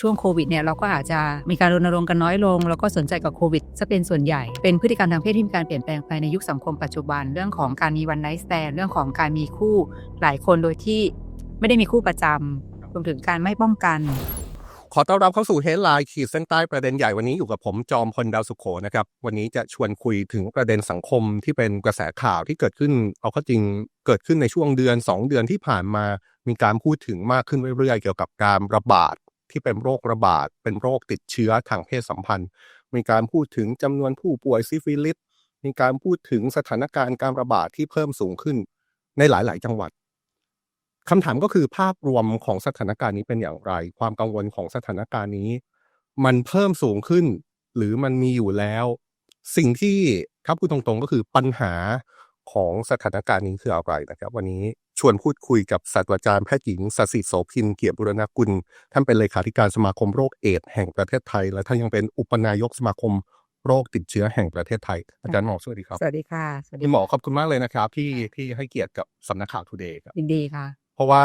ช่วงโควิดเนี่ยเราก็อาจจะมีการรณรงค์กันน้อยลง แล้วก็สนใจกับโควิดซะเป็นส่วนใหญ่ เป็นพฤติกรรมทางเพศที่มีการเปลี่ยนแปลงไปในยุคสังคมปัจจุบัน เรื่องของการมีวันไนท์สแตนเรื่องของการมีคู่หลายคนโดยที่ไม่ได้มีคู่ประจำรวมถึงการไม่ป้องกัน ขอต้อนรับเข้าสู่เฮดไลน์ขีดเส้นใต้ประเด็นใหญ่วันนี้อยู่กับผมจอมพลดาวสุขโขนะครับ วันนี้จะชวนคุยถึงประเด็นสังคมที่เป็นกระแสข่าวที่เกิดขึ้น เอาเข้าจริงเกิดขึ้นในช่วงเดือน 2 เดือนที่ผ่านมามีการพูดถึงมากขึ้นเรื่อยๆ เกี่ยวกับการระบาด ที่เป็นโรคระบาด เป็นโรคติดเชื้อทางเพศสัมพันธ์ มีการพูดถึงจำนวนผู้ป่วยซิฟิลิส มีการพูดถึงสถานการณ์การระบาดที่เพิ่มสูงขึ้นในหลาย ๆ จังหวัดคำถามก็คือภาพรวมของสถานการณ์นี้เป็นอย่างไร ความกังวลของสถานการณ์นี้ มันเพิ่มสูงขึ้น หรือมันมีอยู่แล้ว สิ่งที่ครับพูดตรงๆก็คือปัญหาของสถานการณ์นี้คืออะไรนะครับ วันนี้ ชวนพูดคุยกับศาสตราจารย์แพทย์หญิงสศิโสพินเกียรติบุรณกุล ท่านเป็นเลขาธิการสมาคมโรคเอดส์แห่งประเทศไทย และท่านยังเป็นอุปนายกสมาคมโรคติดเชื้อแห่งประเทศไทย อาจารย์หมอสวัสดีครับ สวัสดีค่ะสวัสดีคุณหมอขอบคุณมากเลยนะครับ ที่ที่ให้เกียรติกับสำนักข่าวทูเดย์ครับยินดีค่ะ เพราะว่า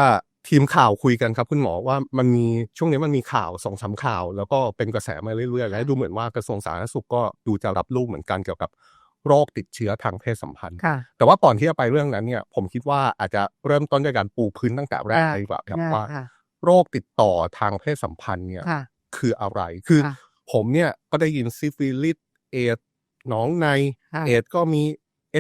ทีมข่าวคุยกันครับ คุณหมอว่ามันมีช่วงนี้มันมีข่าวสองสามข่าว แล้วก็เป็นกระแสมาเรื่อยๆและดูเหมือนว่ากระทรวงสาธารณสุขก็ดูจะรับรู้เหมือนกันเกี่ยวกับ โรคติดเชื้อทางเพศสัมพันธ์ ค่ะ แต่ว่าก่อนที่จะไปเรื่องนั้นเนี่ย ผมคิดว่าอาจจะเริ่มต้นด้วยการปูพื้นตั้งแต่แรกอ่าเลยดีกว่าครับได้ว่า ค่ะ โรคติดต่อทางเพศสัมพันธ์เนี่ยค่ะ คืออะไร คือค่ะผมเนี่ยก็ได้ยินซิฟิลิสเอดส์หนองใน ค่ะ เอดส์ก็มี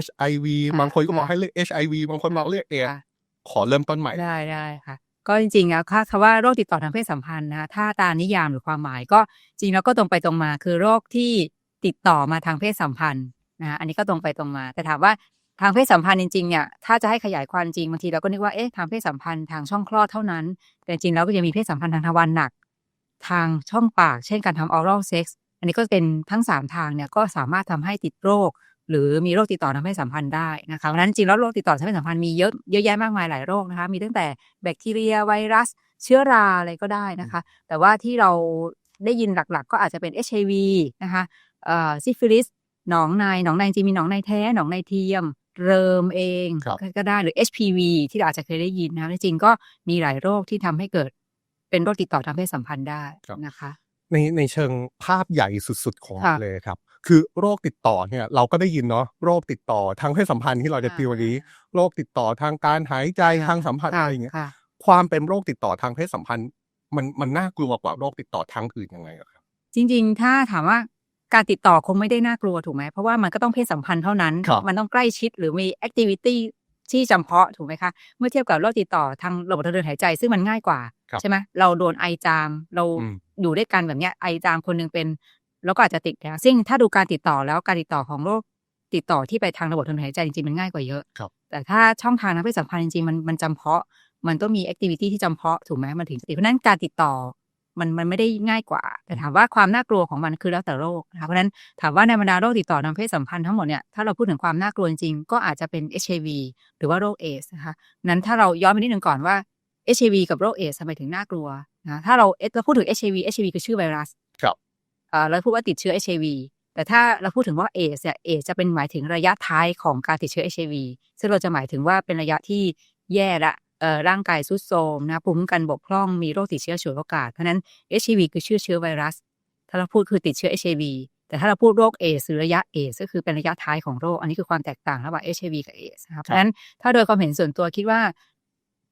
HIV ค่ะบางคนก็บอกค่ะให้เรียก HIV บางคนบอกเรียกเอดส์ค่ะ ขอเริ่มต้นใหม่ ได้ได้ค่ะ ก็จริงๆแล้วค่ะคำว่าโรคติดต่อทางเพศสัมพันธ์นะคะถ้าตามนิยามหรือความหมายก็จริงแล้วก็ตรงไปตรงมาคือโรคที่ติดต่อมาทางเพศสัมพันธ์ นะอันนี้ก็ตรงไปตรงมา แต่ถามว่าทางเพศสัมพันธ์จริงๆเนี่ยถ้าจะให้ขยายความจริงบางทีเราก็นึกว่าเอ๊ะทางเพศสัมพันธ์ทางช่องคลอดเท่านั้น แต่จริงแล้วก็จะมีเพศสัมพันธ์ทางทวารหนัก ทางช่องปาก เช่นการทำ oral sex อันนี้ก็เป็นทั้งสามทางเนี่ยก็สามารถทำให้ติดโรค หรือมีโรคติดต่อทางเพศสัมพันธ์ได้นะคะเพราะฉะนั้นจริงแล้วโรคติดต่อทางเพศสัมพันธ์มีเยอะเยอะแยะมากมายหลายโรคนะคะมีตั้งแต่แบคทีเรียไวรัส เชื้อราอะไรก็ได้นะคะ แต่ว่าที่เราได้ยินหลักๆ ก็อาจจะเป็น HIV นะคะเอ่อซิฟิลิส หนองในหนองในจริงมีหนองในแท้หนองในเทียม เริมเองครับก็ก็ได้หรือ HPV ที่เราอาจจะเคยได้ยินนะคะจริงๆก็มีหลายโรคที่ทำให้เกิด เป็นโรคติดต่อทางเพศสัมพันธ์ได้นะคะ ในในเชิงภาพใหญ่สุดๆของค่ะเลยครับคือโรคติดต่อเนี่ยเราก็ได้ยินเนาะโรคติดต่อทางเพศสัมพันธ์ที่เราจะคุยวันนี้ โรคติดต่อทางการหายใจค่ะทางสัมผัสค่ะอะไรอย่างเงี้ยค่ะความเป็นโรคติดต่อทางเพศสัมพันธ์ มันมันน่ากลัวกว่าโรคติดต่อทางอื่นยังไงอะครับจริง ๆ ถ้าถามว่า การติดต่อคงไม่ได้น่ากลัวถูกไหม เพราะว่ามันก็ต้องเพศสัมพันธ์เท่านั้น ครับ มันต้องใกล้ชิดหรือมีแอคทิวิตี้ที่จำเพาะถูกไหมคะ เมื่อเทียบกับโรคติดต่อทางระบบทางเดินหายใจซึ่งมันง่ายกว่า ครับใช่ไหมเราโดนไอจาม เราอืม อยู่ด้วยกันแบบเนี้ยไอจามคนหนึงเป็น แล้วก็อาจจะติดแล้วซึ่งถ้าดูการติดต่อแล้วการติดต่อของโรคติดต่อที่ไปทางระบบทางเดินหายใจจริงๆมันง่ายกว่าเยอะ ครับแต่ถ้าช่องทางทางเพศสัมพันธ์จริงๆมันมันจำเพาะ มันต้องมีแอคทิวิตี้ที่จำเพาะถูกไหมมันถึงจะติดเพราะฉะนั้นการติดต่อ มันมันไม่ได้ง่ายกว่า แต่ถามว่าความน่ากลัวของมันคือแล้วแต่โรคนะคะเพราะฉะนั้นถามว่าในบรรดาโรคติดต่อทางเพศสัมพันธ์ทั้งหมดเนี่ยถ้าเราพูดถึงความน่ากลัวจริงๆก็อาจจะเป็น HIV หรือว่าโรคเอสนะคะนั้นถ้าเราย้อนไปนิดนึงก่อนว่า HIV กับโรคเอสทำไมถึงน่ากลัวนะถ้าเราเอสเราพูดถึง HIV HIV คือชื่อไวรัสครับเอ่อเราพูดว่าติดเชื้อ HIV แต่ถ้าเราพูดถึงว่าเอสเนี่ยเอสจะเป็นหมายถึงระยะท้ายของการติดเชื้อ HIV ซึ่งเราจะหมายถึงว่าเป็นระยะที่แย่ละเอ่อ ร่างกายทรุดโทรมนะภูมิคุ้มกันบกพร่องมีโรคติดเชื้อฉวยโอกาสเพราะฉะนั้น HIV คือชื่อเชื้อไวรัส ถ้าเราพูดคือติดเชื้อ HIV แต่ถ้าเราพูดโรคเอสหรือระยะเอสก็คือเป็นระยะท้ายของโรค อันนี้คือความแตกต่างระหว่าง HIV กับเอสนะครับเพราะฉะนั้นถ้าโดยความเห็นส่วนตัวคิดว่า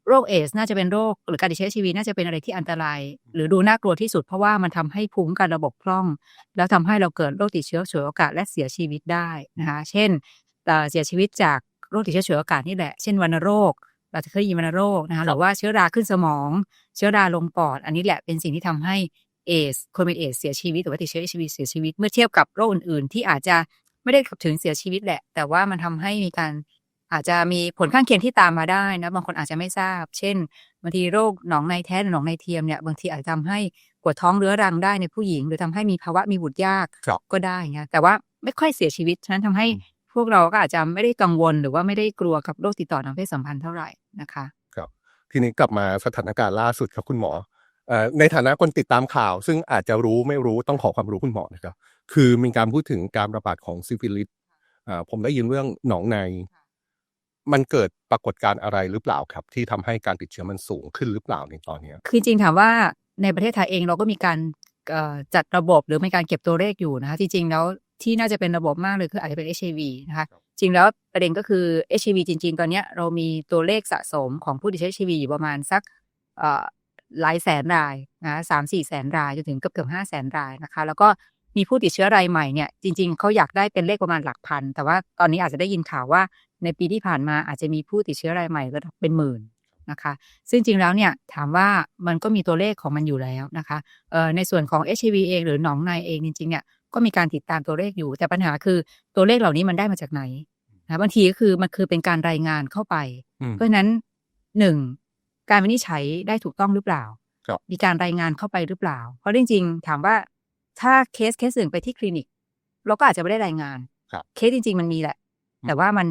โรคเอสน่าจะเป็นโรคหรือการติดเชื้อ HIV น่าจะเป็นอะไรที่อันตราย หรือดูน่ากลัวที่สุดเพราะว่ามันทำให้ภูมิคุ้มกันระบบพร่อง แล้วทำให้เราเกิดโรคติดเชื้อฉวยโอกาสและเสียชีวิตได้นะคะเช่นเอ่อเสียชีวิตจากโรคติดเชื้อฉวยโอกาสนี่แหละ เช่นวัณโรค เราจะเคยได้ยินวัณโรคนะคะหรือว่าเชื้อราขึ้นสมอง เชื้อราลงปอด อันนี้แหละเป็นสิ่งที่ทำให้เอสคนเป็นเอสเสียชีวิตหรือว่าติดเชื้อ HIV เสียชีวิต เมื่อเทียบกับโรคอื่นๆ ที่อาจจะไม่ได้ถึงเสียชีวิตแหละ แต่ว่ามันทำให้มีการอาจจะมีผลข้างเคียงที่ตามมาได้นะบางคนอาจจะไม่ทราบ เช่นบางทีโรคหนองในแท้หรือหนองในเทียมเนี่ยบางทีอาจจะทำให้ปวดท้องเรื้อรังได้ในผู้หญิง หรือทำให้มีภาวะมีบุตรยากครับก็ได้เงี้ยแต่ว่าไม่ค่อยเสียชีวิตฉะนั้นทำให้พ วกเราก็อาจจะไม่ได้กังวลหรือว่าไม่ได้กลัวกับโรคติดต่อทางเพศสัมพันธ์เท่าไหร่นะคะครับทีนี้กลับมาสถานการณ์ล่าสุดครับคุณหมอเอ่อในฐานะคนติดตามข่าว ซึ่งอาจจะรู้ไม่รู้ต้องขอความรู้คุณหมอนะครับ คือมีการพูดถึงการระบาดของซิฟิลิสอ่าผมได้ยินเรื่องหนองใน มันเกิดปรากฏการณ์อะไรหรือเปล่าครับ ที่ทำให้การติดเชื้อมันสูงขึ้นหรือเปล่าในตอนเนี้ยคือจริงๆถามว่าในประเทศไทยเองเราก็มีการเอ่อจัดระบบหรือมีการเก็บตัวเลขอยู่นะคะจริงๆแล้ว ที่น่าจะเป็นระบบมากเลยคืออาจจะเป็น HIV นะคะจริงแล้วประเด็นก็คือ HIV จริง ๆ ตอนเนี้ยเรามีตัวเลขสะสมของผู้ติดเชื้อ HIV อยู่ประมาณสักเอ่อหลายแสนรายนะสามสี่แสนรายจนถึงเกือบเกือบห้าแสนรายนะคะ แล้วก็มีผู้ติดเชื้อรายใหม่เนี่ยจริง ๆเขาอยากได้เป็นเลขประมาณหลักพัน แต่ว่าตอนนี้อาจจะได้ยินข่าวว่าในปีที่ผ่านมาอาจจะมีผู้ติดเชื้อรายใหม่ระดับเป็นหมื่นนะคะ ซึ่งจริงแล้วเนี่ยถามว่ามันก็มีตัวเลขของมันอยู่แล้วนะคะเอ่อในส่วนของ HIV เองหรือหนองในเองจริงๆเนี่ย ก็มีการติดตามตัวเลขอยู่ แต่ปัญหาคือตัวเลขเหล่านี้มันได้มาจากไหนนะบางทีก็คือมันคือเป็นการรายงานเข้าไปอืมเพราะฉะนั้นหนึ่งการวินิจฉัยได้ถูกต้องหรือเปล่าครับมีการรายงานเข้าไปหรือเปล่า เพราะจริงๆถามว่าถ้าเคสเคสอื่นไปที่คลินิก เราก็อาจจะไม่ได้รายงานครับเคสจริง ๆ มันมีแหละอืมแต่ว่ามัน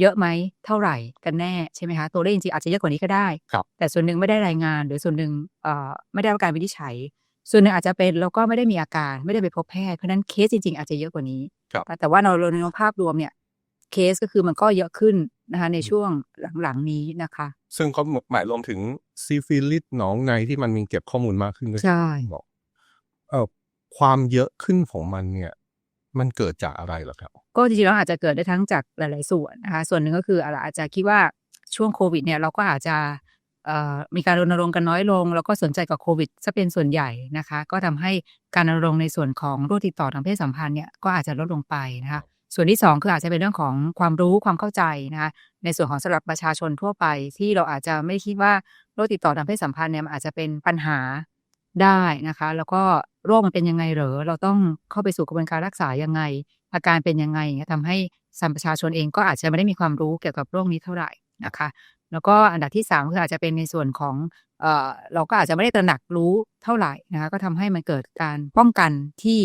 เยอะไหมเท่าไหร่กันแน่ใช่ไหมคะตัวเลขจริงๆอาจจะเยอะกว่านี้ก็ได้ครับแต่ส่วนหนึ่งไม่ได้รายงาน หรือส่วนหนึ่งเอ่อไม่ได้รับการวินิจฉัย ส่วนหนึ่งอาจจะเป็นแล้วก็ไม่ได้มีอาการไม่ได้ไปพบแพทย์เพราะฉะนั้นเคสจริง ๆ อาจจะเยอะกว่านี้ครับแต่ว่าเราในภาพรวมเนี่ยเคสก็คือมันก็เยอะขึ้นนะคะในอืมช่วงหลังๆนี้นะคะ ซึ่งเขาหมายรวมถึงซีฟิลิสหนองในที่มันมีเก็บข้อมูลมากขึ้นด้วยใช่บอกเอ่อความเยอะขึ้นของมันเนี่ย มันเกิดจากอะไรเหรอครับ ก็จริงๆแล้วอาจจะเกิดได้ทั้งจากหลาย ๆ ส่วนนะคะ ส่วนหนึ่งก็คืออาจจะคิดว่าช่วงโควิดเนี่ยเราก็อาจจะเอ่อ มีการรณรงค์กันน้อยลง แล้วก็สนใจกับโควิดซะเป็นส่วนใหญ่นะคะ ก็ทำให้การรณรงค์ในส่วนของโรคติดต่อทางเพศสัมพันธ์เนี่ยก็อาจจะลดลงไปนะคะส่วนที่สองคืออาจจะเป็นเรื่องของความรู้ความเข้าใจนะคะในส่วนของสำหรับประชาชนทั่วไป ที่เราอาจจะไม่คิดว่าโรคติดต่อทางเพศสัมพันธ์เนี่ยมันอาจจะเป็นปัญหาได้นะคะ แล้วก็โรคมันเป็นยังไงเหรอเราต้องเข้าไปสู่กระบวนการรักษายังไง อาการเป็นยังไงอย่างเงี้ยทำให้สัมประชาชนเองก็อาจจะไม่ได้มีความรู้เกี่ยวกับโรคนี้เท่าไหร่นะคะ แล้วก็อันดับที่สามคืออาจจะเป็นในส่วนของเอ่อเราก็อาจจะไม่ได้ตระหนักรู้เท่าไหร่นะคะก็ทำให้มันเกิดการป้องกันที่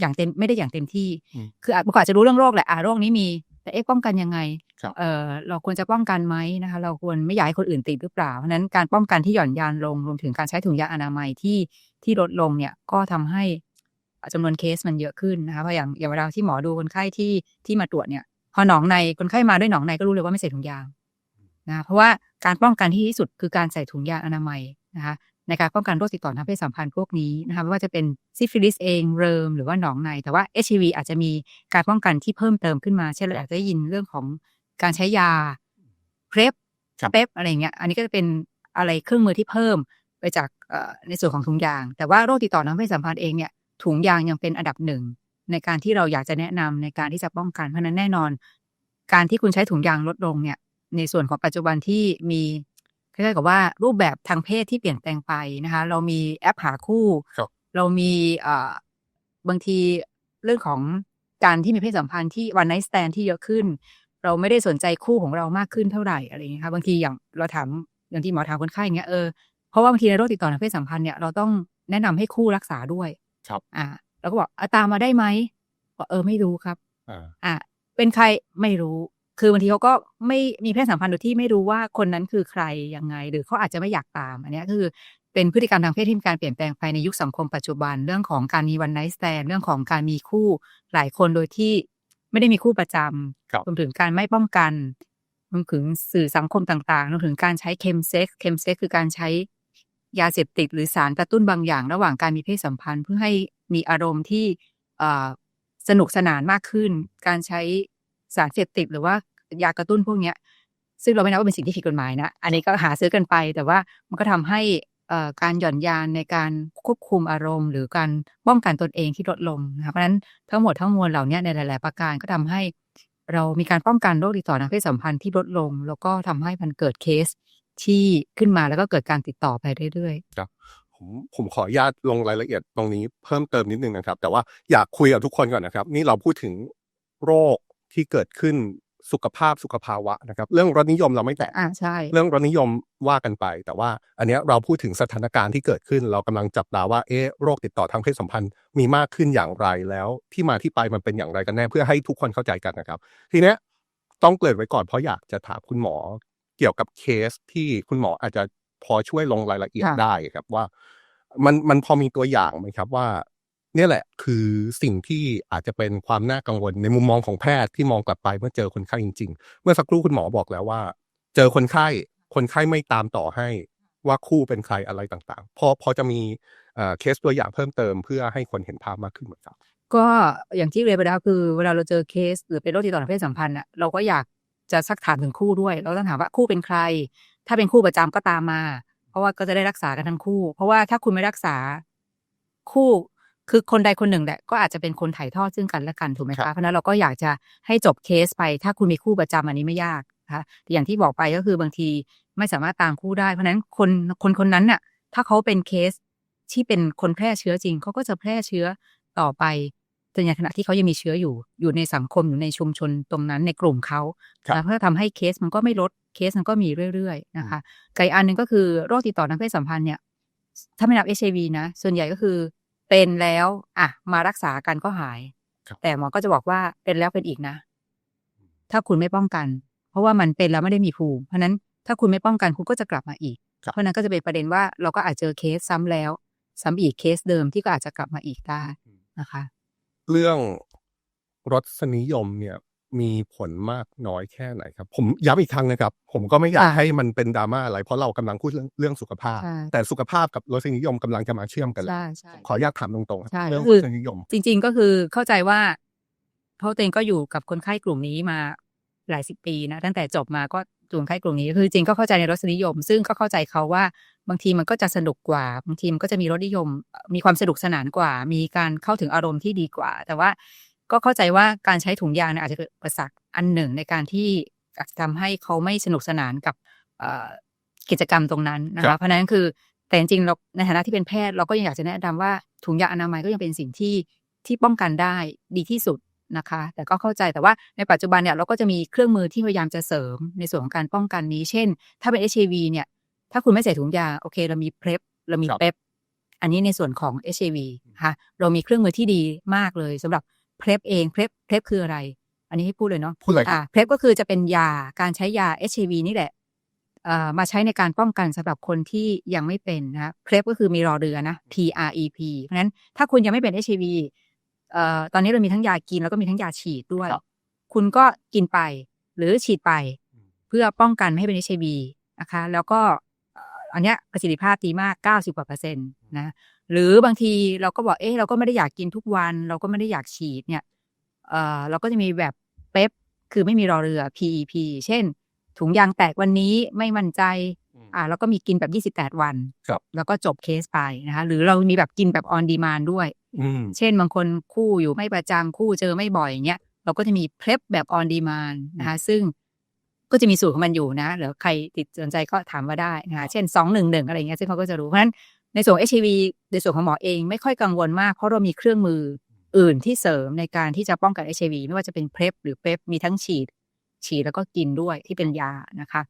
อย่างเต็มไม่ได้อย่างเต็มที่อืมคืออาจเมื่อก่อนอาจจะรู้เรื่องโรคแหละอ่าโรคนี้มี แต่เอ๊ะป้องกันยังไงครับเออเราควรจะป้องกันไหมนะคะ เราควรไม่อยากให้คนอื่นติดหรือเปล่า เพราะฉะนั้นการป้องกันที่หย่อนยานลงรวมถึงการใช้ถุงยางอนามัยที่ที่ลดลงเนี่ยก็ทำให้จำนวนเคสมันเยอะขึ้นนะคะเพราะอย่างอย่างเวลาที่หมอดูคนไข้ที่ที่มาตรวจเนี่ย พอหนองในคนไข้มาด้วยหนองในก็รู้เลยว่าไม่ใส่ถุงยาง นะเพราะว่าการป้องกันที่ดีที่สุดคือการใส่ถุงยางอนามัยนะคะในการป้องกันโรคติดต่อทางเพศสัมพันธ์พวกนี้นะคะไม่ว่าจะเป็นซิฟิลิสเองเริมหรือว่าหนองใน แต่ว่า HIV อาจจะมีการป้องกันที่เพิ่มเติมขึ้นมา เช่นเราอาจจะได้ยินเรื่องของการใช้ยาเพรปครับเปปอะไรเงี้ยอันนี้ก็จะเป็นอะไรเครื่องมือที่เพิ่มไปจากเอ่อในส่วนของถุงยาง แต่ว่าโรคติดต่อทางเพศสัมพันธ์เองเนี่ยถุงยางยังเป็นอันดับหนึ่งในการที่เราอยากจะแนะนำในการที่จะป้องกันเพราะฉะนั้นแน่นอน การที่คุณใช้ถุงยางลดลงเนี่ย ในส่วนของปัจจุบันที่มีคล้ายๆกับว่ารูปแบบทางเพศที่เปลี่ยนแปลงไปนะคะ เรามีแอปหาคู่ครับเรามีเอ่อบางทีเรื่องของการที่มีเพศสัมพันธ์ที่วันไนท์สแตนที่เยอะขึ้น เราไม่ได้สนใจคู่ของเรามากขึ้นเท่าไหร่อะไรอย่างเงี้ยค่ะบางทีอย่างเราถามอย่างที่หมอถามคนไข้อย่างเงี้ยเออเพราะว่าบางทีในโรคติดต่อทางเพศสัมพันธ์เนี่ยเราต้องแนะนำให้คู่รักษาด้วย ครับ อ่าเราก็บอกอะตามมาได้ไหมบอกเออไม่รู้ครับ อ่าอะเป็นใครไม่รู้ คือบางทีเขาก็ไม่มีเพศสัมพันธ์โดยที่ไม่รู้ว่าคนนั้นคือใครยังไง หรือเขาอาจจะไม่อยากตาม อันเนี้ยคือเป็นพฤติกรรมทางเพศที่มีการเปลี่ยนแปลงไปในยุคสังคมปัจจุบัน เรื่องของการมีวันไนท์สแตนเรื่องของการมีคู่หลายคนโดยที่ไม่ได้มีคู่ประจครับำรวมถึงการไม่ป้องกันรวมถึงสื่อสังคมต่างๆรวมถึงการใช้เคมเซ็กเคมเซ็กคือการใช้ยาเสพติดหรือสารกระตุ้นบางอย่าง ระหว่างการมีเพศสัมพันธ์เพื่อให้มีอารมณ์ที่เอ่อสนุกสนานมากขึ้น การใช้ สารเสพติดหรือว่ายากระตุ้นพวกเนี้ย ซึ่งเราไม่นับว่าเป็นสิ่งที่ผิดกฎหมายนะ อันนี้ก็หาซื้อกันไป แต่ว่ามันก็ทำให้การหย่อนยานในการควบคุมอารมณ์ หรือการป้องกันตนเองที่ลดลงนะคะเพราะฉะนั้นทั้งหมดทั้งมวลเหล่านี้ในหลาย ๆ ประการก็ทำให้เรามีการป้องกันโรคติดต่อทางเพศสัมพันธ์ที่ลดลง แล้วก็ทำให้มันเกิดเคสที่ขึ้นมาแล้วก็เกิดการติดต่อไปเรื่อยๆครับผมผมขออนุญาตลงรายละเอียดตรงนี้เพิ่มเติมนิดนึงนะครับ แต่ว่าอยากคุยกับทุกคนก่อนนะครับ นี่เราพูดถึงโรค ที่เกิดขึ้นสุขภาพสุขภาวะนะครับ เรื่องรสนิยมเราไม่แตะๆอ่าใช่ เรื่องรสนิยมว่ากันไป แต่ว่าอันเนี้ยเราพูดถึงสถานการณ์ที่เกิดขึ้น เรากำลังจับตาว่าเอ๊ะโรคติดต่อทางเพศสัมพันธ์มีมากขึ้นอย่างไรแล้ว ที่มาที่ไปมันเป็นอย่างไรกันแน่เพื่อให้ทุกคนเข้าใจกันนะครับ ทีเนี้ยต้องเกริ่นไว้ก่อนเพราะอยากจะถามคุณหมอเกี่ยวกับเคสที่คุณหมออาจจะพอช่วยลงรายละเอียดค่ะได้ครับว่า มันมันพอมีตัวอย่างไหมครับว่าเนี่แหละคือสิ่งที่อาจจะเป็นความน่ากังวลในมุมมองของแพทย์ที่มองกลับไปเมื่อเจอคนไข้จริง ๆ เมื่อสักครู่คุณหมอบอกแล้วว่า เจอคนไข้คนไข้ไม่ตามต่อให้ว่าคู่เป็นใครอะไรต่างๆ พอพอจะมีเคสตัวอย่างเพิ่มเติมเพื่อให้คนเห็นภาพมากขึ้นไหมครับก็อย่างที่เรียนไปแล้วคือเวลาเราเจอเคสหรือเป็นโรคติดต่อทางเพศสัมพันธ์อะเราก็อยากจะซักถามถึงคู่ด้วย เราต้องถามว่าคู่เป็นใคร ถ้าเป็นคู่ประจำก็ตามมา เพราะว่าก็จะได้รักษากันทั้งคู่ เพราะว่าถ้าคุณไม่รักษาคู่ คือคนใดคนหนึ่งแหละก็อาจจะเป็นคนถ่ายทอดซึ่งกันและกันถูกไหมครัคะบเพราะฉะนั้นเราก็อยากจะให้จบเคสไป ถ้าคุณมีคู่ประจำอันนี้ไม่ยากนะคะแต่อย่างที่บอกไปก็คือบางทีไม่สามารถตามคู่ได้ เพราะฉะนั้นคนคนคนนั้นน่ะถ้าเขาเป็นเคสที่เป็นคนแพร่เชื้อจริงเขาก็จะแพร่เชื้อต่อไปจนในขณะที่เขายังมีเชื้ออยู่อยู่ในสังคมอยู่ในชุมชนตรงนั้นในกลุ่มเขาครับนะเพื่อทำให้เคสมันก็ไม่ลดเคสมันก็มีเรื่อยๆนะคะไกบอีกอันหนึ่งก็คือโรคติดต่อทางเพศสัมพันธ์เนี่ยถ้าไม่นับ HIV นะส่วนใหญ่ก็คือ เป็นแล้วอะมารักษากันก็หายครับแต่หมอก็จะบอกว่าเป็นแล้วเป็นอีกนะ ถ้าคุณไม่ป้องกัน เพราะว่ามันเป็นแล้วไม่ได้มีภูมิ เพราะฉะนั้นถ้าคุณไม่ป้องกันคุณก็จะกลับมาอีกครับเพราะฉะนั้นก็จะเป็นประเด็นว่าเราก็อาจเจอเคสซ้ำแล้ว ซ้ำอีกเคสเดิมที่ก็อาจจะกลับมาอีกได้นะคะ เรื่องรสนิยมเนี่ย มีผลมากน้อยแค่ไหนครับ ผมย้ำอีกครั้งนะครับ ผมก็ไม่อยากอ่าให้มันเป็นดราม่าอะไร เพราะเรากำลังพูดเรื่องเรื่องสุขภาพใช่แต่สุขภาพกับรสนิยมกำลังจะมาเชื่อมกันแล้วใช่ใช่ ขออนุญาตถามตรงๆครับใช่เรื่องก็คือรสนิยม จริง ๆ ก็คือเข้าใจว่าเพราะตัวเองก็อยู่กับคนไข้กลุ่มนี้มาหลายสิบปีนะตั้งแต่จบมาก็กลุ่มไข้กลุ่มนี้คือจริงก็เข้าใจในรสนิยม ซึ่งก็เข้าใจเขาว่าบางทีมันก็จะสนุกกว่าบางทีมันก็จะมีรสนิยมมีความสนุกสนานกว่า มีการเข้าถึงอารมณ์ที่ดีกว่า แต่ว่า ก็เข้าใจว่าการใช้ถุงยางเนี่ยอาจจะเกิดอุปสรรคอันหนึ่งในการที่อาจจะทำให้เขาไม่สนุกสนานกับเอ่อกิจกรรมตรงนั้นนะครัคะบเพราะฉะนั้นคือแต่จริงๆเราในฐานะที่เป็นแพทย์เราก็ยังอยากจะแนะนำว่าถุงยางอนามัยก็ยังเป็นสิ่งที่ที่ป้องกันได้ดีที่สุดนะคะ แต่ก็เข้าใจแต่ว่าในปัจจุบันเนี่ยเราก็จะมีเครื่องมือที่พยายามจะเสริมในส่วนของการป้องกันนี้ เช่น ถ้าเป็น HIV เนี่ยถ้าคุณไม่ใส่ถุงยางโอเค เรามีเพล p เรามีครับเป๊ปอันนี้ในส่วนของ HIV ค่ะเรามีเครื่องมือที่ดีมากเลยสำหรับ เพล p เองเพล p เพล p คืออะไร อันนี้ให้พูดเลยเนาะพูดเลยครับอ่าเพล p ก็คือจะเป็นยาการใช้ยา HIV นี่แหละเอ่อมาใช้ในการป้องกันสำหรับคนที่ยังไม่เป็นนะเพล p ก็คือมีรอเรือนะ P R E P เพราะฉะนั้นถ้าคุณยังไม่เป็น HIV เอ่อตอนนี้เรามีทั้งยากินแล้วก็มีทั้งยาฉีดด้วยครับคุณก็กินไปหรือฉีดไป เพื่อป้องกันไม่ให้เป็น HIV นะคะ แล้วก็เอ่ออันเนี้ยประสิทธิภาพดีมาก 90กว่าเปอร์เซ็นต์นะหรือบางทีเราก็บอกเอ๊ะเราก็ไม่ได้อยากกินทุกวัน เราก็ไม่ได้อยากฉีดเนี่ยเอ่อเราก็จะมีแบบเป๊ปคือไม่มีรอเรือ PEP เช่น ถุงยางแตกวันนี้ไม่มั่นใจอ่าแล้วก็มีกินแบบ 28 วันครับแล้วก็จบเคสไปนะคะหรือเรามีแบบกินแบบ on demand ด้วยอืมเช่นบางคนคู่อยู่ไม่ประจำคู่เจอไม่บ่อยอย่างเงี้ยเราก็จะมีเพล p แบบ on demand นะคะซึ่ง ก็จะมีสูตรของมันอยู่นะหรือใครติดสนใจก็ถามมาได้นะคะเช่นสองหนึ่งหนึ่งอะไรเงี้ยซึ่งเขาก็จะรู้ เพราะฉะนั้นในส่วน HIV ในส่วนของหมอเองไม่ค่อยกังวลมาก เพราะเรามีเครื่องมืออื่นที่เสริมในการที่จะป้องกัน HIV ไม่ว่าจะเป็นเพล p หรือเพล p มีทั้งฉีด ฉีดแล้วก็กินด้วยที่เป็นยานะคะ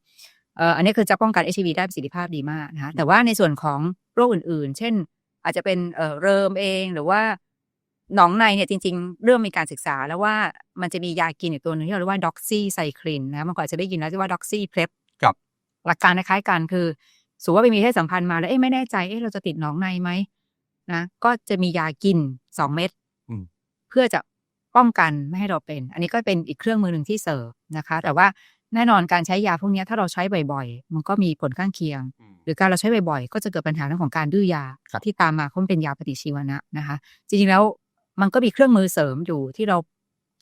เอ่ออันนี้คือจะป้องกัน HIV ได้ประสิทธิภาพดีมากนะคะแต่ว่าในส่วนของโรคอื่น ๆ เช่น อาจจะเป็นเอ่อเริมเองหรือว่า หนองในเนี่ยจริง ๆ เริ่มมีการศึกษาแล้วว่ามันจะมียากินอยู่ตัวหนึ่งที่เราเรียกว่าด็อกซี่ไซคลินนะมันก็อาจจะได้ยินแล้วที่ว่าด็อกซี่เพล p ครับหลักการคล้ายๆกันคือสมมติว่าไปมีเพศสัมพันธ์มาแล้วเอ๊ะไม่แน่ใจเอ๊ะเราจะติดหนองในไหมนะ ก็จะมียากินสองเม็ดอืมเพื่อจะป้องกันไม่ให้เราเป็น อันนี้ก็เป็นอีกเครื่องมือหนึ่งที่เสริมนะคะ แต่ว่าแน่นอนการใช้ยาพวกเนี้ยถ้าเราใช้บ่อยๆ มันก็มีผลข้างเคียง หรือการเราใช้บ่อยๆ ก็จะเกิดปัญหาเรื่องของการดื้อยาครับที่ตามมาเพราะมันเป็นยาปฏิชีวนะนะคะ จริงๆแล้ว มันก็มีเครื่องมือเสริมอยู่ที่เรา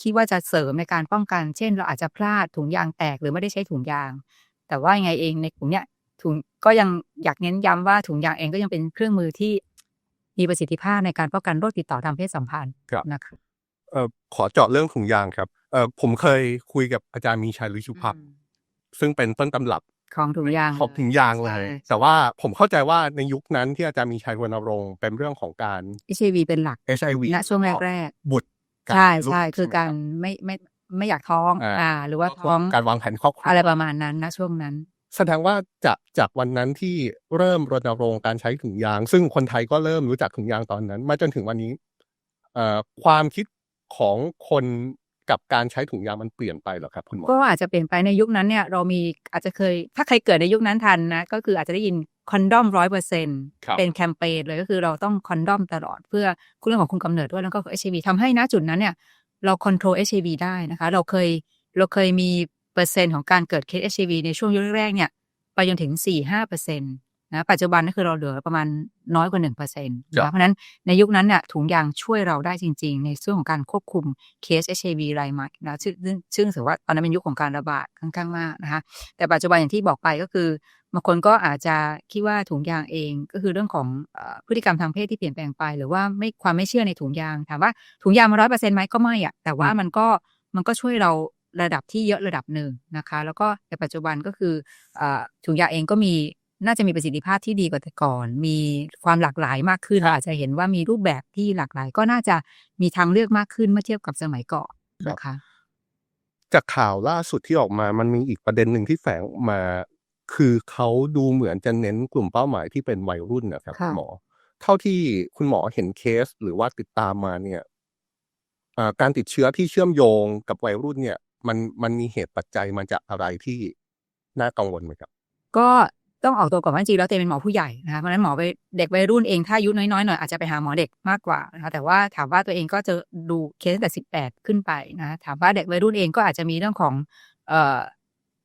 คิดว่าจะเสริมในการป้องกัน เช่น เราอาจจะพลาดถุงยางแตกหรือไม่ได้ใช้ถุงยาง แต่ว่ายังไงเองในกลุ่มเนี้ยถุงก็ยังอยากเน้นย้ำว่าถุงยางเองก็ยังเป็นเครื่องมือที่มีประสิทธิภาพในการป้องกันโรคติดต่อทางเพศสัมพันธ์ครับนะคะเอ่อขอเจาะเรื่องถุงยางครับเอ่อผมเคยคุยกับอาจารย์มีชัยฤชุพักดิ์ซึ่งเป็นต้นตำรับ ของถุงยางของถุงยางเลยใช่แต่ว่าผมเข้าใจว่าในยุคนั้นที่อาจารย์มีชัยรณรงค์เป็นเรื่องของการ HIV เป็นหลัก HIV ณช่วงแรกบุตรๆใช่ใช่ลูคือการไม่ไม่ไม่อยากท้องอ่าอ่า หรือว่าท้องการวางแผนครอบครัวอะไรประมาณนั้นนะช่วงนั้น แสดงว่าจากจากวันนั้นที่เริ่มรณรงค์การใช้ถุงยาง ซึ่งคนไทยก็เริ่มรู้จักถุงยางตอนนั้น มาจนถึงวันนี้เอ่อความคิดของคน กับการใช้ถุงยางมันเปลี่ยนไปเหรอครับคุณหมอ ก็อาจจะเปลี่ยนไปในยุคนั้นเนี่ยเรามีอาจจะเคยถ้าใครเกิดในยุคนั้นทันนะก็คืออาจจะได้ยินคอนดอมร้อยเปอร์เซ็นครับเป็นแคมเปญเลยก็คือเราต้องคอนดอมตลอดเพื่อเรื่องของคุมกำเนิดด้วยแล้วก็เอชวีทำให้ณจุดนั้นเนี่ยเราคอนโทรลเอชวีได้นะคะ เราเคยเราเคยมีเปอร์เซ็นต์ของการเกิดเคสเอชวีในช่วงยุคแรกๆเนี่ยไปจนถึงสี่ห้าเปอร์เซ็นต์ นะปัจจุบันก็คือเราเหลือประมาณน้อยกว่าหนึ่งเปอร์เซ็นต์ครับเพราะฉะนั้นในยุคนั้นเนี่ยถุงยางช่วยเราได้จริง ๆ ในส่วนของการควบคุมเคส HIV รายใหม่นะซึ่งซึ่งซึ่งถือว่าตอนนั้นเป็นยุคของการระบาดค่อนข้างมากนะคะแต่ปัจจุบันอย่างที่บอกไปก็คือบางคนก็อาจจะคิดว่าถุงยางเองก็คือเรื่องของเอ่อพฤติกรรมทางเพศที่เปลี่ยนแปลงไป หรือว่าไม่ความไม่เชื่อในถุงยางถามว่าถุงยางมันร้อยเปอร์เซ็นต์ไหมก็ไม่อะแต่ว่ามันก็มันก็ช่วยเราระดับที่เยอะระดับหนึ่งนะคะ แล้วก็ในปัจจุบันก็คือเอ่อถุงยางเองก็มี น่าจะมีประสิทธิภาพที่ดีกว่าแต่ก่อน มีความหลากหลายมากขึ้นเราอาจจะเห็นว่ามีรูปแบบที่หลากหลาย ก็น่าจะมีทางเลือกมากขึ้นเมื่อเทียบกับสมัยก่อนนะคะจากข่าวล่าสุดที่ออกมา มันมีอีกประเด็นหนึ่งที่แฝงออกมา คือเขาดูเหมือนจะเน้นกลุ่มเป้าหมายที่เป็นวัยรุ่นนะครับค่ะคุณหมอ เท่าที่คุณหมอเห็นเคสหรือว่าติดตามมาเนี่ยอ่าการติดเชื้อที่เชื่อมโยงกับวัยรุ่นเนี่ย มันมันมีเหตุปัจจัยมาจากอะไรที่น่ากังวลไหมครับ ก็ ต้องออกตัวก่อนว่าจริงแล้วเตเป็นหมอผู้ใหญ่นะคะเพราะฉะนั้นหมอไปเด็กวัยรุ่นเองถ้าอายุน้อยๆหน่อยอาจจะไปหาหมอเด็กมากกว่านะคะแต่ว่าถามว่าตัวเองก็จะดูเคสตั้งแต่สิบแปดขึ้นไปนะถามว่าเด็กวัยรุ่นเองก็อาจจะมีเรื่องของเอ่อ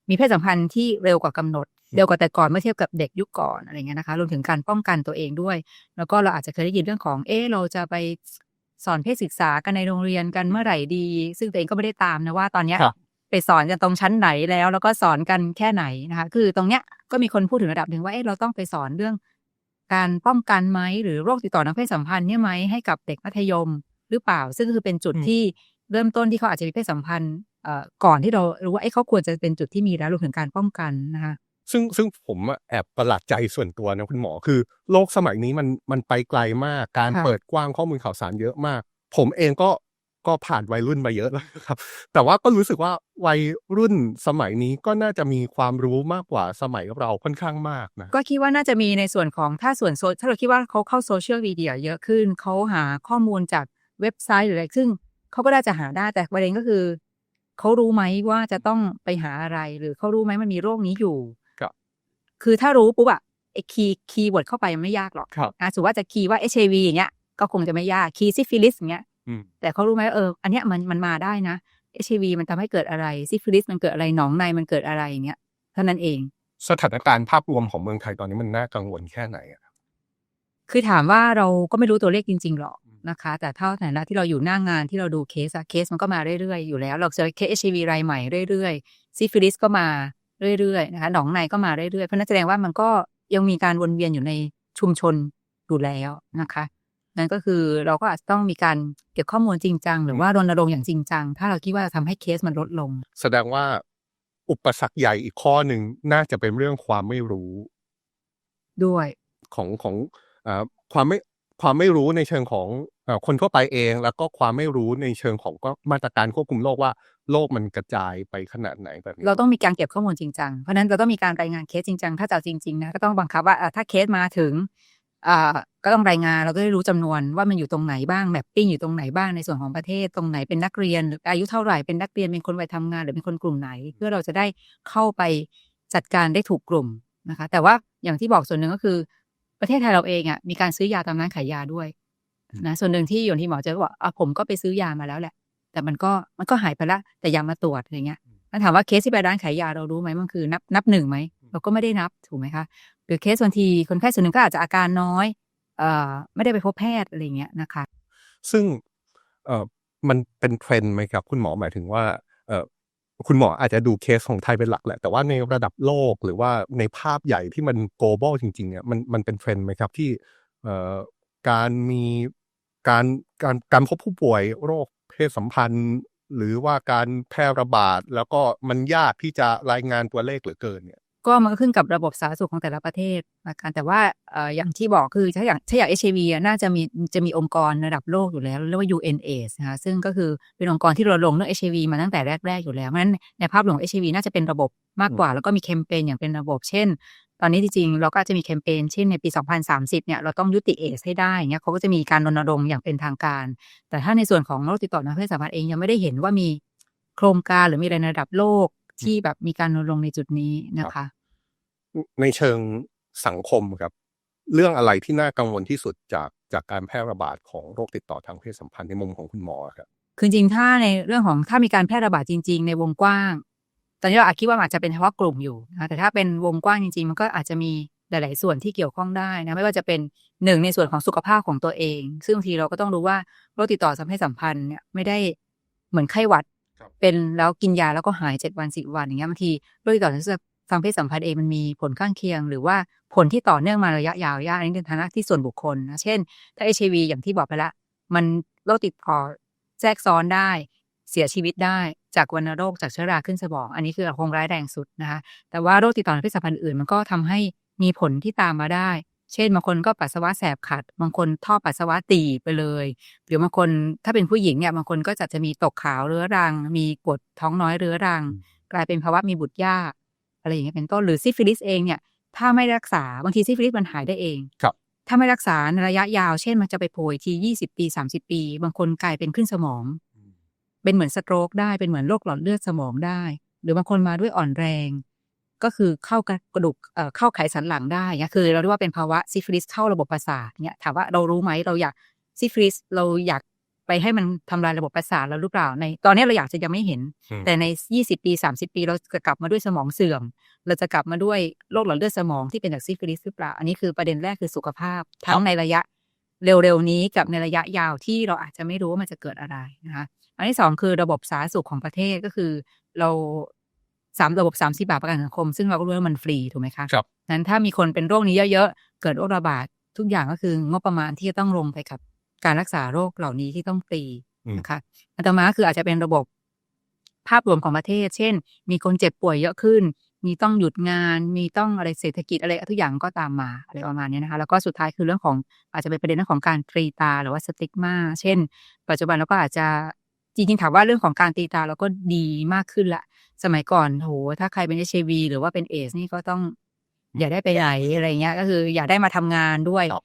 มีเพศสัมพันธ์ที่เร็วกว่ากำหนดเร็วกว่าแต่ก่อนเมื่อเทียบกับเด็กยุคก่อนอะไรเงี้ยนะคะรวมถึงการป้องกันตัวเองด้วย แล้วก็เราอาจจะเคยได้ยินเรื่องของเออเราจะไปสอนเพศศึกษากันในโรงเรียนกันเมื่อไหร่ดี ซึ่งตัวเองก็ไม่ได้ตามนะว่าตอนเนี้ย ไปสอนกันตรงชั้นไหนแล้ว แล้วก็สอนกันแค่ไหนนะคะ คือตรงเนี้ยก็มีคนพูดถึงระดับหนึ่งว่าเอ๊ะเราต้องไปสอนเรื่อง การป้องกันไหมหรือโรคติดต่อทางเพศสัมพันธ์เนี่ยไหมให้กับเด็กมัธยมหรือเปล่า ซึ่งคือเป็นจุดอืมที่เริ่มต้นที่เขาอาจจะมีเพศสัมพันธ์เอ่อก่อนที่เรารู้ว่าเอ๊ะเขาควรจะเป็นจุดที่มีแล้วรวมถึงการป้องกันนะคะซึ่งซึ่งผมอะแอบประหลาดใจส่วนตัวนะคุณหมอคือ โลกสมัยนี้มันมันไปไกลมาก การค่ะเปิดกว้างข้อมูลข่าวสารเยอะมาก ผมเองก็ ก็ผ่านวัยรุ่นมาเยอะแล้วครับ แต่ว่าก็รู้สึกว่าวัยรุ่นสมัยนี้ก็น่าจะมีความรู้มากกว่าสมัยเราค่อนข้างมากนะ ก็คิดว่าน่าจะมีในส่วนของถ้าส่วนโซถ้าเราคิดว่าเขาเข้าโซเชียลมีเดียเยอะขึ้น เขาหาข้อมูลจากเว็บไซต์หรืออะไรซึ่งเขาก็น่าจะหาได้แต่ประเด็นก็คือ เขารู้ไหมว่าจะต้องไปหาอะไร หรือเขารู้ไหมมันมีโรคนี้อยู่ครับคือถ้ารู้ปุ๊บอะไอคีย์คีย์เวิร์ดเข้าไปมันไม่ยากหรอกครับนะสมมติว่าจะคีย์ว่า HIV อย่างเงี้ยก็คงจะไม่ยากคีย์ซิฟิลิสอย่างเงี้ย อืม แต่เขารู้ไหมเออ อันเนี้ยมันมันมาได้นะ HIV มันทำให้เกิดอะไรซิฟิลิสมันเกิดอะไรหนองในมันเกิดอะไรอย่างเงี้ยเท่านั้นเอง สถานการณ์ภาพรวมของเมืองไทยตอนนี้มันน่ากังวลแค่ไหนอะคือถามว่าเราก็ไม่รู้ตัวเลขจริง ๆ หรอกนะคะ แต่เท่าฐานะที่เราอยู่หน้างานที่เราดูเคสอะเคสมันก็มาเรื่อยๆ อยู่แล้ว เราเจอเคส HIV รายใหม่เรื่อยๆซิฟิลิสก็มาเรื่อยๆนะคะหนองในก็มาเรื่อยๆเพราะนั่นแสดงว่ามันก็ยังมีการวนเวียนอยู่ในชุมชนอยู่แล้วนะคะ นั่นก็คือเราก็อาจจะต้องมีการเก็บข้อมูลจริงจัง หรือว่ารณรงค์อย่างจริงจัง ถ้าเราคิดว่าจะทำให้เคสมันลดลง แสดงว่าอุปสรรคใหญ่อีกข้อหนึ่งน่าจะเป็นเรื่องความไม่รู้ด้วย ของของเอ่อความไม่ความไม่รู้ในเชิงของเอ่อคนทั่วไปเอง แล้วก็ความไม่รู้ในเชิงของก็มาตรการควบคุมโรคว่าโรคมันกระจายไปขนาดไหนแบบนี้เราต้องมีการเก็บข้อมูลจริงจังเพราะฉะนั้นเราต้องมีการรายงานเคสจริงจังถ้าจะเอาจริงๆนะก็ต้องบังคับว่าอะถ้าเคสมาถึงอ่า ก็ต้องรายงานเราก็ได้รู้จำนวนว่ามันอยู่ตรงไหนบ้างแมปปิ้งอยู่ตรงไหนบ้างในส่วนของประเทศตรงไหนเป็นนักเรียนหรืออายุเท่าไหร่เป็นนักเรียนเป็นคนวัยทำงาน หรือเป็นคนกลุ่มไหน เพื่อเราจะได้เข้าไปจัดการได้ถูกกลุ่มนะคะ แต่ว่าอย่างที่บอกส่วนหนึ่งก็คือ ประเทศไทยเราเองอะมีการซื้อยาตามร้านขายยาด้วยนะส่วนหนึ่งที่อย่างที่หมอเจอก็บอกอะผมก็ไปซื้อยามาแล้วแหละ แต่มันก็มันก็หายไปละแต่ยามาตรวจอะไรเงี้ยแล้วถามว่าเคสที่ไปร้านขายยาเรารู้ไหมมันคือ นับนับหนึ่งไหมเราก็ไม่ได้นับถูกไหมคะ หรือเคสบางทีคนไข้ส่วนหนึ่งก็อาจจะอาการน้อยเอ่อไม่ได้ไปพบแพทย์อะไรเงี้ยนะคะ ซึ่งเอ่อมันเป็นเทรนด์ไหมครับ คุณหมอหมายถึงว่าเอ่อคุณหมออาจจะดูเคสของไทยเป็นหลักแหละ แต่ว่าในระดับโลกหรือว่าในภาพใหญ่ที่มัน global จริงๆเนี่ยมันมันเป็นเทรนด์ไหมครับที่เอ่อการมีการการการพบผู้ป่วยโรคเพศสัมพันธ์ หรือว่าการแพร่ระบาด แล้วก็มันยากที่จะรายงานตัวเลขเหลือเกินเนี่ย ก็มันก็ขึ้นกับระบบสาธารณสุขของแต่ละประเทศนะคะแต่ว่าอย่างที่บอกคือถ้าอย่างถ้าอย่าง HIV อะน่าจะมีจะมีองค์กรระดับโลกอยู่แล้วเรียกว่า UNAIDS นะคะซึ่งก็คือเป็นองค์กรที่รณรงค์เรื่อง HIV มาตั้งแต่แรก ๆ อยู่แล้วเพราะฉะนั้นในภาพรวมของ HIV น่าจะเป็นระบบมากกว่า แล้วก็มีแคมเปญอย่างเป็นระบบเช่น ตอนนี้จริงๆเราก็จะมีแคมเปญเช่นในปี 2030 เนี่ยเราต้องยุติเอสให้ได้เงี้ยเขาก็จะมีการรณรงค์อย่างเป็นทางการ แต่ถ้าในส่วนของโรคติดต่อทางเพศสัมพันธ์เองยังไม่ได้เห็นว่ามีโครงการหรือมีอะไรระดับโลกที่แบบมีการรณรงค์ในจุดนี้นะคะ ในเชิงสังคมครับ เรื่องอะไรที่น่ากังวลที่สุดจากจากการแพร่ระบาดของโรคติดต่อทางเพศสัมพันธ์ในมุมของคุณหมอครับคือจริงๆถ้าในเรื่องของถ้ามีการแพร่ระบาดจริง ๆ ในวงกว้าง ตอนนี้เราอาจคิดว่ามันอาจจะเป็นเฉพาะกลุ่มอยู่นะคะแต่ถ้าเป็นวงกว้างจริง ๆ มันก็อาจจะมีหลาย ๆ ส่วนที่เกี่ยวข้องได้นะไม่ว่าจะเป็นหนึ่งในส่วนของสุขภาพของตัวเอง ซึ่งบางทีเราก็ต้องรู้ว่าโรคติดต่อทางเพศสัมพันธ์เนี่ยไม่ได้เหมือนไข้หวัดครับเป็นแล้วกินยาแล้วก็หายเจ็ดวันสิบวันอย่างเงี้ยบางทีโรคติดต่อทาง เพศสัมพันธ์เองมันมีผลข้างเคียง หรือว่าผลที่ต่อเนื่องมาระยะยาวยากอันนี้ในฐานะที่ส่วนบุคคลนะเช่น ถ้าเอชวีอย่างที่บอกไปละมันโรคติดต่อแทรกซ้อนได้เสียชีวิตได้จากวัณโรคจากเชื้อราขึ้นสมอง อันนี้คือคงร้ายแรงสุดนะคะแต่ว่าโรคติดต่อทางเพศสัมพันธ์อื่นมันก็ทำให้มีผลที่ตามมาได้ เช่นบางคนก็ปัสสาวะแสบขัด บางคนท่อปัสสาวะตีไปเลย หรือบางคนถ้าเป็นผู้หญิงเนี่ยบางคนก็จะจะมีตกขาวเรื้อรัง มีปวดท้องน้อยเรื้อรัง กลายเป็นภาวะมีบุตรยาก อะไรอย่างเงี้ยเป็นต้นหรือซิฟิลิสเองเนี่ยถ้าไม่รักษาบางทีซิฟิลิสมันหายได้เองครับถ้าไม่รักษาในระยะยาวเช่นมันจะไปโผล่อีกทียี่สิบปีสามสิบปี บางคนกลายเป็นขึ้นสมอง เป็นเหมือนสโตรกได้เป็นเหมือนโรคหลอดเลือดสมองได้ หรือบางคนมาด้วยอ่อนแรง ก็คือเข้ากระดูกเอ่อเข้าไขสันหลังได้เนี่ยคือ เราเรียกว่าเป็นภาวะซิฟิลิสเข้าระบบประสาทเนี่ยถามว่าเรารู้ไหมเราอยากซิฟิลิสเราอยาก ไปให้มันทำลายระบบประสาทเราหรือเปล่าใน ตอนนี้เราอยากจะยังไม่เห็นอืมแต่ใน 20 ปี 30 ปี เราจะกลับมาด้วยสมองเสื่อม เราจะกลับมาด้วยโรคหลอดเลือดสมองที่เป็นจากซิฟิลิสหรือเปล่า อันนี้คือประเด็นแรกคือสุขภาพ ทั้งในระยะเร็วๆนี้กับในระยะยาวที่เราอาจจะไม่รู้ว่ามันจะเกิดอะไรนะคะอันที่สองคือระบบสาธารณสุขของประเทศก็คือเราสามระบบสามสิบาทประกันสังคม ซึ่งเราก็รู้ว่ามันฟรีถูกไหมคะครับนั้นถ้ามีคนเป็นโรคนี้เยอะๆ เกิดโรคระบาดทุกอย่างก็คืองบประมาณที่จะต้องลงไปกับ การรักษาโรคเหล่านี้ที่ต้องฟรีอืมนะคะอันต่อมาคืออาจจะเป็นระบบภาพรวมของประเทศ เช่น มีคนเจ็บป่วยเยอะขึ้น มีต้องหยุดงาน มีต้องอะไรเศรษฐกิจอะไรทุกอย่างก็ตามมาอะไรประมาณนี้นะคะ แล้วก็สุดท้ายคือเรื่องของอาจจะเป็นประเด็นเรื่องของการตรีตาหรือว่าสติกมาเช่น ปัจจุบันเราก็อาจจะจริงๆถามว่าเรื่องของการตีตาเราก็ดีมากขึ้นละ สมัยก่อนโหถ้าใครเป็นเอชวีหรือว่าเป็นเอสนี่ก็ต้อง อย่าได้ไปไหนอะไรเงี้ย ก็คือ อย่าได้มาทำงานด้วยครับ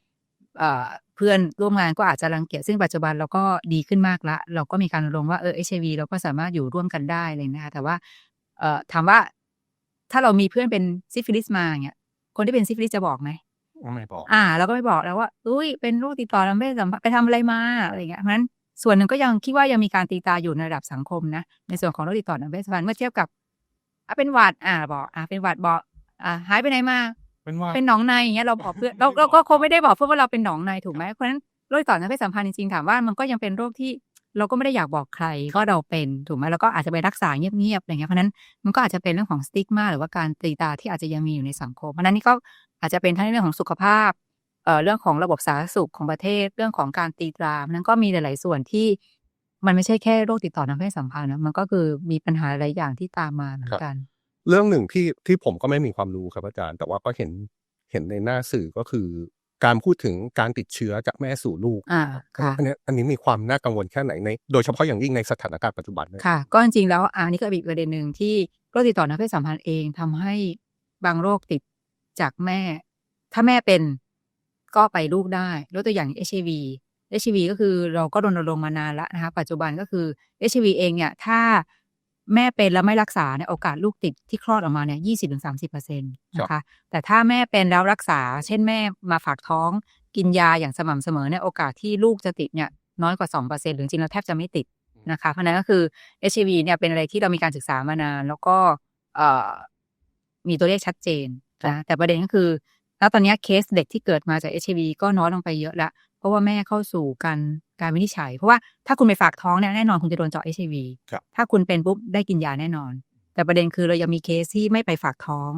เอ่อเพื่อนร่วมงานก็อาจจะรังเกียจซึ่งปัจจุบันเราก็ดีขึ้นมากละ เราก็มีการรณรงค์ว่าเออเอชวีเราก็สามารถอยู่ร่วมกันได้เลยนะคะแต่ว่าเอ่อถามว่าถ้าเรามีเพื่อนเป็นซิฟิลิสมาเนี่ยคนที่เป็นซิฟิลิสจะบอกไหมไม่บอก อ่า เราก็ไม่บอกแล้วว่าอุ้ยเป็นโรคติดต่อทางเพศสัมพันธ์ไปทำอะไรมาอะไรอย่างเงี้ยเพราะฉะนั้นส่วนหนึ่งก็ยังคิดว่ายังมีการตีตาอยู่ในระดับสังคมนะ ในส่วนของโรคติดต่อทางเพศสัมพันธ์เมื่อเทียบกับอะเป็นหวัดอ่าบอกอ่าเป็นหวัดบอกอ่าหายไปไหนมา เป็นว่าเป็นหนองในอย่างเงี้ยเราบอกเพื่อนเราเราก็คงไม่ได้บอกเพื่อนว่าเราเป็นหนองในถูกไหมเพราะฉะนั้นโรคติดต่อทางเพศสัมพันธ์จริงๆถามว่ามันก็ยังเป็นโรคที่เราก็ไม่ได้อยากบอกใครก็เราเป็นถูกไหมแล้วก็อาจจะไปรักษาเงียบๆอะไรเงี้ยเพราะฉะนั้นมันก็อาจจะเป็นเรื่องของสติ๊กมาหรือว่าการตีตาที่อาจจะยังมีอยู่ในสังคมเพราะฉะนั้นนี่ก็อาจจะเป็นทั้งเรื่องของสุขภาพเอ่อเรื่องของระบบสาธารณสุขของประเทศเรื่องของการตีตราเพราะฉะนั้นก็มีหลาย ๆ ส่วนที่มันไม่ใช่แค่โรคติดต่อทางเพศสัมพันธ์นะมันก็คือมีปัญหาหลายอย่างที่ตามมาเหมือนกัน เรื่องหนึ่งที่ที่ผมก็ไม่มีความรู้ครับอาจารย์ แต่ว่าก็เห็นเห็นในหน้าสื่อก็คือ การพูดถึงการติดเชื้อจากแม่สู่ลูกอ่าค่ะอันเนี้ยอันนี้มีความน่ากังวลแค่ไหนใน โดยเฉพาะอย่างยิ่งในสถานการณ์ปัจจุบันเนี่ยค่ะ ก็จริงๆแล้วอันนี้ก็เป็นอีกประเด็นหนึ่งที่โรคติดต่อทางเพศสัมพันธ์เองทำให้บางโรคติดจากแม่ ถ้าแม่เป็นก็ไปลูกได้ยกตัวอย่าง HIV HIV ก็คือเราก็รณรงค์มานานแล้วนะคะปัจจุบันก็คือ HIV เองเนี่ยถ้า แม่เป็นแล้วไม่รักษาเนี่ยโอกาสลูกติดที่คลอดออกมาเนี่ยยี่สิบถึงสามสิบเปอร์เซ็นต์นะคะ แต่ถ้าแม่เป็นแล้วรักษา เช่นแม่มาฝากท้อง กินยาอย่างสม่ำเสมอเนี่ยโอกาสที่ลูกจะติดเนี่ยน้อยกว่าสองเปอร์เซ็นต์หรือจริงๆแล้วแทบจะไม่ติดนะคะ เพราะฉะนั้นก็คือ HIV เนี่ยเป็นอะไรที่เรามีการศึกษามานาน แล้วก็เอ่อมีตัวเลขชัดเจนนะแต่ประเด็นก็คือ แล้วตอนนี้เคสเด็กที่เกิดมาจาก HIV ก็น้อยลงไปเยอะละ เพราะว่าแม่เข้าสู่การการวินิจฉัย เพราะว่าถ้าคุณไปฝากท้องเนี่ยแน่นอนคุณจะโดนเจาะ HIV ครับถ้าคุณเป็นปุ๊บได้กินยาแน่นอน แต่ประเด็นคือเรายังมีเคสที่ไม่ไปฝากท้อง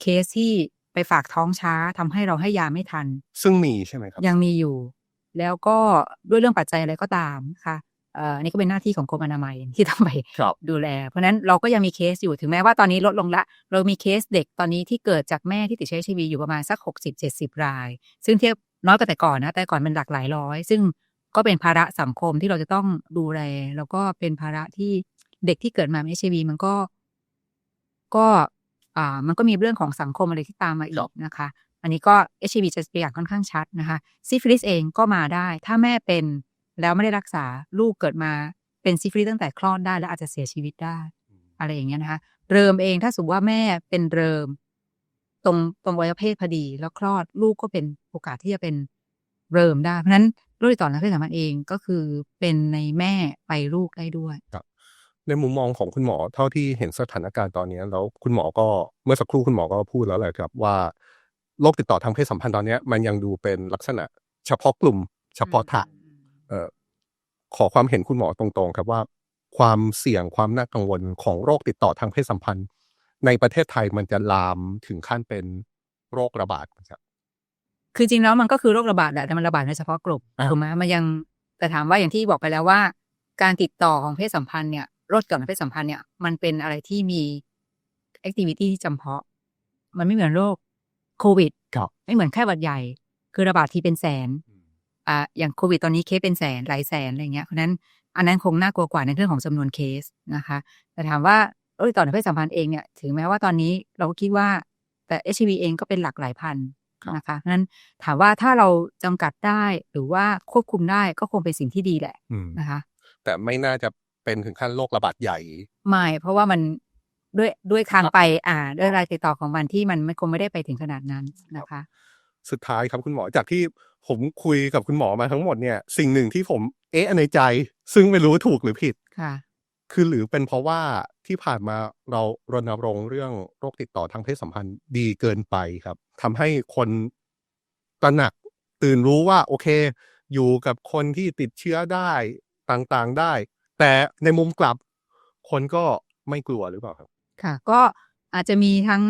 เคสที่ไปฝากท้องช้าทำให้เราให้ยาไม่ทัน ซึ่งมีใช่ไหมครับ ยังมีอยู่ แล้วก็ด้วยเรื่องปัจจัยอะไรก็ตามนะคะเอ่อนี่ก็เป็นหน้าที่ของกรมอนามัยที่ต้องไปครับดูแล เพราะฉะนั้นเราก็ยังมีเคสอยู่ถึงแม้ว่าตอนนี้ลดลงละ เรามีเคสเด็กตอนนี้ที่เกิดจากแม่ที่ติดเชื้อชีวีอยู่ประมาณสักหกสิบเจ็ดสิบราย ซึ่งเทียบ น้อยกว่าแต่ก่อนนะ แต่ก่อนเป็นหลักหลายร้อย ซึ่งก็เป็นภาระสังคมที่เราจะต้องดูแลแล้วก็เป็นภาระที่เด็กที่เกิดมาเป็นเอชวีมันก็ ก็อ่ามันก็มีเรื่องของสังคมอะไรที่ตามมาอีกนะคะ อันนี้ก็ HIV จะตัวอย่างค่อนข้างชัดนะคะซิฟิลิสเองก็มาได้ ถ้าแม่เป็นแล้วไม่ได้รักษาลูกเกิดมาเป็นซิฟิลิสตั้งแต่คลอดได้แล้วอาจจะเสียชีวิตได้ อะไรอย่างเงี้ยนะคะเริมเองถ้าสมมติว่าแม่เป็นเริม ตรงตรงวัยเพศพอดี แล้วคลอดลูกก็เป็นโอกาสที่จะเป็นเริ่มได้ เพราะฉะนั้นโรคติดต่อทางเพศสัมพันธ์เองก็คือเป็นในแม่ไปลูกได้ด้วยในมุมมองของคุณหมอเท่าที่เห็นสถานการณ์ตอนนี้แล้วคุณหมอก็เมื่อสักครู่คุณหมอก็พูดแล้วแหละครับว่าโรคติดต่อทางเพศสัมพันธ์ตอนนี้มันยังดูเป็นลักษณะ เฉพาะกลุ่ม เฉพาะทางเอ่อขอความเห็นคุณหมอตรงๆ ครับว่า ความเสี่ยงความน่ากังวลของโรคติดต่อทางเพศสัมพันธ์ ในประเทศไทยมันจะลามถึงขั้นเป็นโรคระบาดครับคือจริงแล้วมันก็คือโรคระบาดแหละแต่มันระบาดในเฉพาะกลุ่มอ่าถูกไหมมันยังแต่ถามว่าอย่างที่บอกไปแล้วว่า การติดต่อของเพศสัมพันธ์เนี่ยโรคเกี่ยวกับเพศสัมพันธ์เนี่ยมันเป็นอะไรที่มีแอคทิวิตี้ที่จำเพาะ มันไม่เหมือนโรคโควิดครับไม่เหมือนแค่หวัดใหญ่ คือระบาดทีเป็นแสนอ่าอย่างโควิดตอนนี้เคสเป็นแสนหลายแสนอะไรเงี้ยเพราะฉะนั้นอันนั้นคงน่ากลัวกว่าในเรื่องของจำนวนเคสนะคะ แต่ถามว่า โรคติดต่อทางเพศสัมพันธ์เองเนี่ยถึงแม้ว่าตอนนี้เราก็คิดว่า แต่ HIV เองก็เป็นหลักหลายพันครับนะคะเพราะฉะนั้นถามว่าถ้าเราจำกัดได้หรือว่าควบคุมได้ก็คงเป็นสิ่งที่ดีแหละอืมนะคะ แต่ไม่น่าจะเป็นถึงขั้นโรคระบาดใหญ่ ไม่ เพราะว่ามันด้วยด้วยทางไปอ่าด้วยรายติดต่อของมันที่มันไม่คงไม่ได้ไปถึงขนาดนั้นนะคะ สุดท้ายครับคุณหมอจากที่ผมคุยกับคุณหมอมาทั้งหมดเนี่ย สิ่งหนึ่งที่ผมเอ๊ะในใจ ซึ่งไม่รู้ถูกหรือผิดค่ะ คือหรือเป็นเพราะว่าที่ผ่านมาเรารณรงค์เรื่องโรคติดต่อทางเพศสัมพันธ์ดีเกินไปครับทำให้คนตระหนักตื่นรู้ว่าโอเค อยู่กับคนที่ติดเชื้อได้ต่างๆได้ แต่ในมุมกลับ คนก็ไม่กลัวหรือเปล่าครับ ค่ะ ก็อาจจะมีทั้ง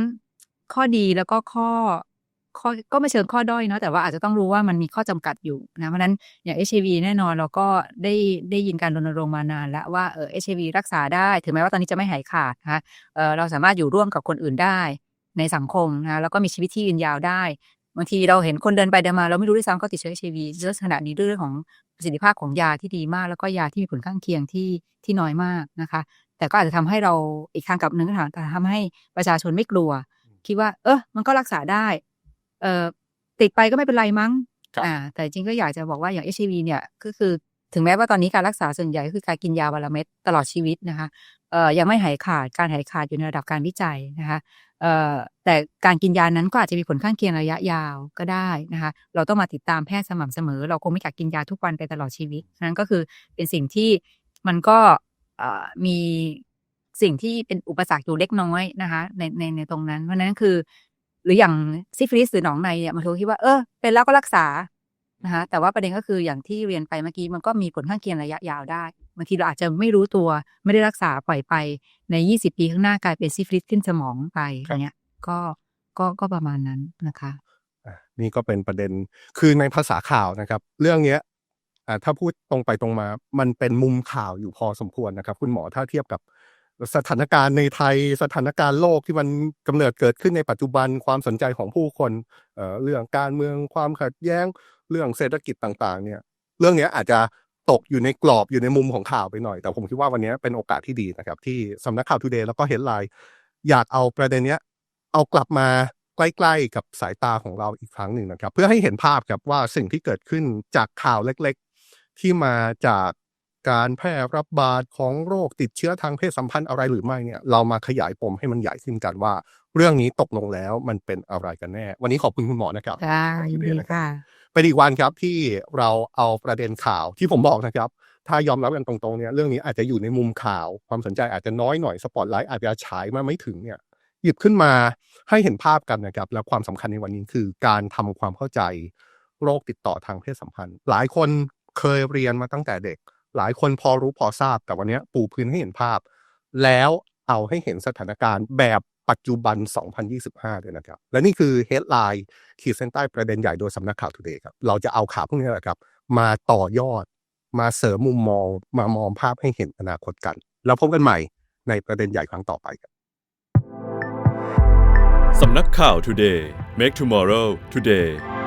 ข้อดีแล้วก็ข้อ ข้อก็ไม่เชิงข้อด้อยเนาะแต่ว่าอาจจะต้องรู้ว่ามันมีข้อจำกัดอยู่นะเพราะฉะนั้นอย่าง HIV แน่นอนเราก็ได้ได้ยินการรณรงค์มานานแล้วว่าเออ HIV รักษาได้ถึงแม้ว่าตอนนี้จะไม่หายขาดนะคะเออเราสามารถอยู่ร่วมกับคนอื่นได้ในสังคมนะแล้วก็มีชีวิตที่ยืนยาวได้บางทีเราเห็นคนเดินไปเดินมา เราไม่รู้ด้วยซ้ำเขาติดเชื้อ HIV ลักษณะนี้ด้วยเรื่องของประสิทธิภาพของยาที่ดีมาก แล้วก็ยาที่มีผลข้างเคียงที่ที่น้อยมากนะคะ แต่ก็อาจจะทำให้เราอีกทางกลับหนึ่งก็ทำให้ประชาชนไม่กลัว คิดว่า เออมันก็รักษาได้ เออติดไปก็ไม่เป็นไรมั้งครับอ่าแต่จริงก็อยากจะบอกว่าอย่าง HIV เนี่ยก็คือถึงแม้ว่าตอนนี้การรักษาส่วนใหญ่ก็คือการกินยาวันละเม็ดตลอดชีวิตนะคะเอ่อยังไม่หายขาดการหายขาดอยู่ในระดับการวิจัยนะคะเอ่อแต่การกินยานั้นก็อาจจะมีผลข้างเคียงระยะยาวก็ได้นะคะเราต้องมาติดตามแพทย์สม่ำเสมอ เราคงไม่อยากกินยาทุกวันไปตลอดชีวิตฉะนั้นก็คือเป็นสิ่งที่มันก็เอ่อมีสิ่งที่เป็นอุปสรรคอยู่เล็กน้อยนะคะในในในตรงนั้น เพราะฉะนั้นคือห รืออย่างซิฟิลิสหรือหนองในเนี่ยมันเขาคิดว่าเออเป็นแล้วก็รักษานะคะแต่ว่าประเด็นก็คืออย่างที่เรียนไปเมื่อกี้มันก็มีผลข้างเคียงระยะยาวได้บางทีเราอาจจะไม่รู้ตัวไม่ได้รักษาปล่อยไปใน 20 ปีข้างหน้ากลายเป็นซิฟิลิสขึ้นสมองไปอย่างเงี้ยก็ก็ก็ประมาณนั้นนะคะนี่ก็เป็นประเด็นคือในภาษาข่าวนะครับ เรื่องเนี้ยอ่าถ้าพูดตรงไปตรงมา มันเป็นมุมข่าวอยู่พอสมควรนะครับ คุณหมอถ้าเทียบกับ สถานการณ์ในไทยสถานการณ์โลกที่มันกำเนิดเกิดขึ้นในปัจจุบันความสนใจของผู้คนเเรื่องการเมืองความขัดแย้งเรื่องเศรษฐกิจต่างๆ เนี่ย เรื่องนี้อาจจะตกอยู่ในกรอบอยู่ในมุมของข่าวไปหน่อย แต่ผมคิดว่าวันนี้เป็นโอกาสที่ดีนะครับ ที่สำนักข่าวทูเดย์แล้วก็เฮดไลน์อยากเอาประเด็นเนี้ย เอากลับมาใกล้ๆกับสายตาของเราอีกครั้งหนึ่งนะครับ เพื่อให้เห็นภาพครับว่าสิ่งที่เกิดขึ้นจากข่าวเล็ก ๆ ที่มาจาก การแพร่ระบาดของโรคติดเชื้อทางเพศสัมพันธ์อะไรหรือไม่เนี่ยเรามาขยายปมให้มันใหญ่ขึ้นกันว่า เรื่องนี้ตกลงแล้วมันเป็นอะไรกันแน่ วันนี้ขอบคุณคุณหมอนะครับได้ยินดีค่ะเป็นอีกวันครับที่เราเอาประเด็นข่าวที่ผมบอกนะครับ ถ้ายอมรับกันตรงๆเนี่ยเรื่องนี้อาจจะอยู่ในมุมข่าว ความสนใจอาจจะน้อยหน่อยสปอตไลท์อาจจะฉายมาไม่ถึงเนี่ยหยิบขึ้นมาให้เห็นภาพกันนะครับ แล้วความสำคัญในวันนี้คือการทำความเข้าใจโรคติดต่อทางเพศสัมพันธ์ หลายคนเคยเรียนมาตั้งแต่เด็ก หลายคนพอรู้พอทราบแต่วันนี้ปูพื้นให้เห็นภาพ แล้วเอาให้เห็นสถานการณ์แบบปัจจุบัน 2025 ด้วยนะครับ และนี่คือ headline ขีดเส้นใต้ประเด็นใหญ่โดยสำนักข่าว Today ครับ เราจะเอาข่าวพวกนี้แหละครับ มาต่อยอด มาเสริมมุมมอง มามองภาพให้เห็นอนาคตกัน แล้วพบกันใหม่ในประเด็นใหญ่ครั้งต่อไปครับสำนักข่าว Today Make Tomorrow Today